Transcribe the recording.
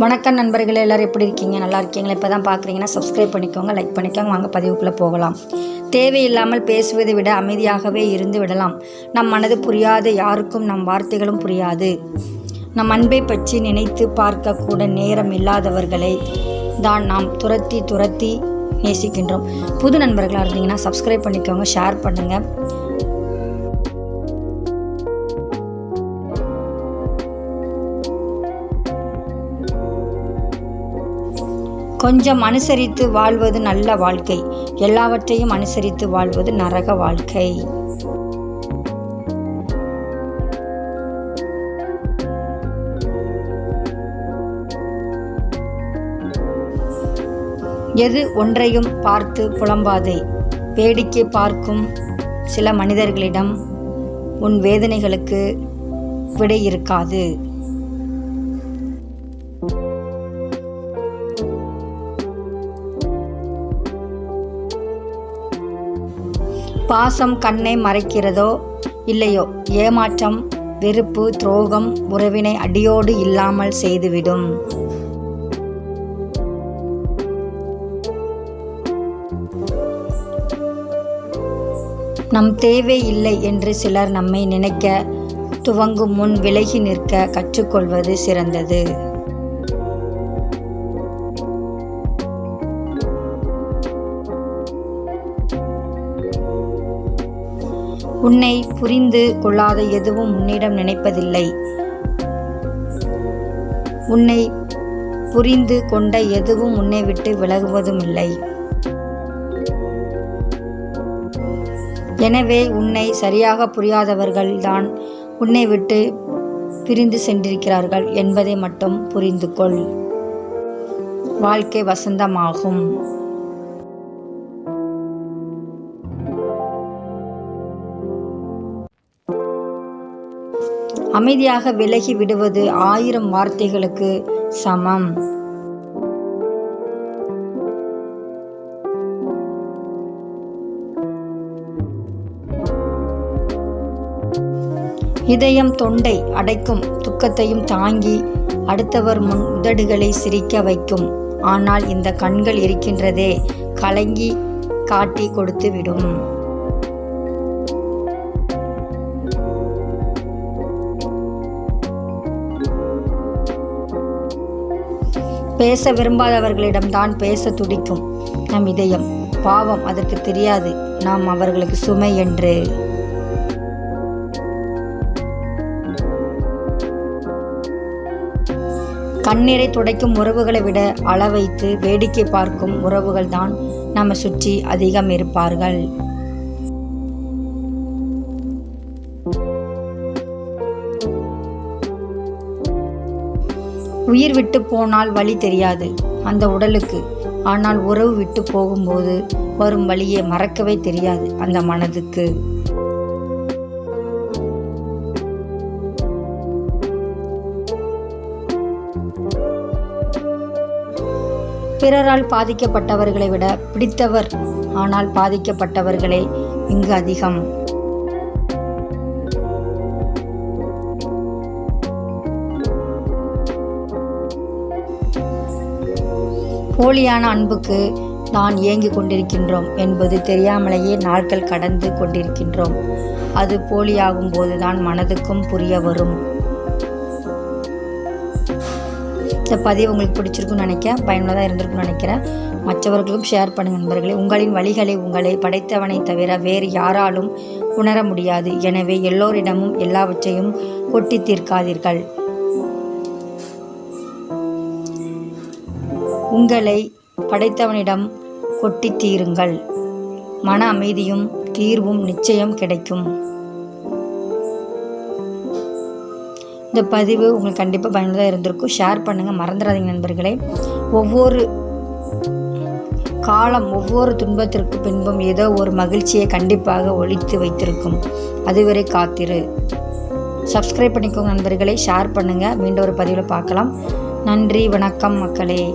வணக்கம் நண்பர்களே எல்லோரும் எப்படி இருக்கீங்க? நல்லா இருக்கீங்களா? இப்போ தான் பார்க்குறீங்கன்னா சப்ஸ்கிரைப் பண்ணிக்கோங்க லைக் பண்ணிக்கோங்க. வாங்க பதிவுக்குள்ளே போகலாம். தேவையில்லாமல் பேசுவதை விட அமைதியாகவே இருந்து விடலாம். நம் மனது புரியாது யாருக்கும் நம் வார்த்தைகளும் புரியாது. நம் அன்பை பற்றி நினைத்து பார்க்கக்கூட நேரம் இல்லாதவர்களை தான் நாம் துரத்தி துரத்தி நேசிக்கின்றோம். புது நண்பர்களாக இருந்தீங்கன்னா சப்ஸ்கிரைப் பண்ணிக்கோங்க ஷேர் பண்ணுங்கள் கொஞ்சம் அனுசரித்து வாழ்வது நல்ல வாழ்க்கை. எல்லாவற்றையும் அனுசரித்து வாழ்வது நரக வாழ்க்கை. எது ஒன்றையும் பார்த்து புலம்பாதே. வேடிக்கை பார்க்கும் சில மனிதர்களிடம் உன் வேதனைகளுக்கு விடை இருக்காது. பாசம் கண்ணை மறைக்கிறதோ இல்லையோ? ஏமாற்றம் வெறுப்பு துரோகம் உறவினை அடியோடு இல்லாமல் செய்துவிடும். நம் தேவை இல்லை என்று சிலர் நம்மை நினைக்க துவங்கும் முன் விலகி நிற்க கற்றுக்கொள்வது சிறந்தது. உன்னை புரிந்து கொள்ளாத எதுவும் உன்னிடம் நினைப்பதில்லை. உன்னை புரிந்து கொண்ட எதுவும் உன்னை விட்டு விலகுவதும் இல்லை எனவே உன்னை சரியாக புரியாதவர்கள்தான் உன்னை விட்டு பிரிந்து சென்றிருக்கிறார்கள் என்பதை மட்டும் புரிந்து கொள் வாழ்க்கை வசந்தமாகும். அமைதியாக விலகி விடுவது ஆயிரம் வார்த்தைகளுக்கு சமம். இதயம் தொண்டை அடைக்கும் துக்கத்தையும் தாங்கி அடுத்தவர் முன் உதடுகளை சிரிக்க வைக்கும். ஆனால் இந்த கண்கள் இருக்கின்றதே கலங்கி காட்டி கொடுத்து விடும். பேச விரும்பாதவர்களிடம்தான் பேச துடிக்கும். நம் இதயம். பாவம் அதற்கு தெரியாது. நாம் அவர்களுக்கு சுமை என்று. கண்ணீரை துடைக்கும் உறவுகளை விட அளவைத்து வேடிக்கை பார்க்கும் உறவுகள் தான் நம்ம சுற்றி அதிகம் இருப்பார்கள். உயிர் விட்டு போனால் வழி தெரியாது அந்த உடலுக்கு. ஆனால் உறவு விட்டு போகும்போது வரும் வழியை மறக்கவே தெரியாது அந்த மனதுக்கு. பிறரால் பாதிக்கப்பட்டவர்களை விட பிடித்தவர் ஆனால் பாதிக்கப்பட்டவர்களே இங்கு அதிகம். போலியான அன்புக்கு நான் ஏங்கிக் கொண்டிருக்கின்றோம் என்பது தெரியாமலேயே நாட்கள் கடந்து கொண்டிருக்கின்றோம். அது போலியாகும் போதுதான் மனதுக்கும் புரிய வரும். இந்த பதிவு உங்களுக்கு பிடிச்சிருக்குன்னு நினைக்கிறேன். பயனுள்ளதாக இருந்திருக்குன்னு நினைக்கிறேன். மற்றவர்களுக்கும் ஷேர் பண்ணுங்க நண்பர்களே. உங்களின் வழிகளை உங்களை படைத்தவனை தவிர வேறு யாராலும் உணர முடியாது. எனவே எல்லோரிடமும் எல்லாவற்றையும் கொட்டி தீர்க்காதீர்கள். உங்களை படைத்தவனிடம் கொட்டி தீருங்கள் மன அமைதியும் தீர்வும் நிச்சயம் கிடைக்கும். இந்த பதிவு உங்களுக்கு கண்டிப்பாக பயனுள்ளதாக இருந்திருக்கும். ஷேர் பண்ணுங்கள் மறந்துடாதீங்க நண்பர்களே. ஒவ்வொரு காலம் ஒவ்வொரு துன்பத்திற்கு பின்பும் ஏதோ ஒரு மகிழ்ச்சியை கண்டிப்பாக ஒழித்து வைத்திருக்கும். அதுவரை காத்திரு. சப்ஸ்கிரைப் பண்ணிக்கோங்க நண்பர்களே. ஷேர் பண்ணுங்கள் மீண்டும் ஒரு பதிவில் பார்க்கலாம். நன்றி. வணக்கம் மக்களே.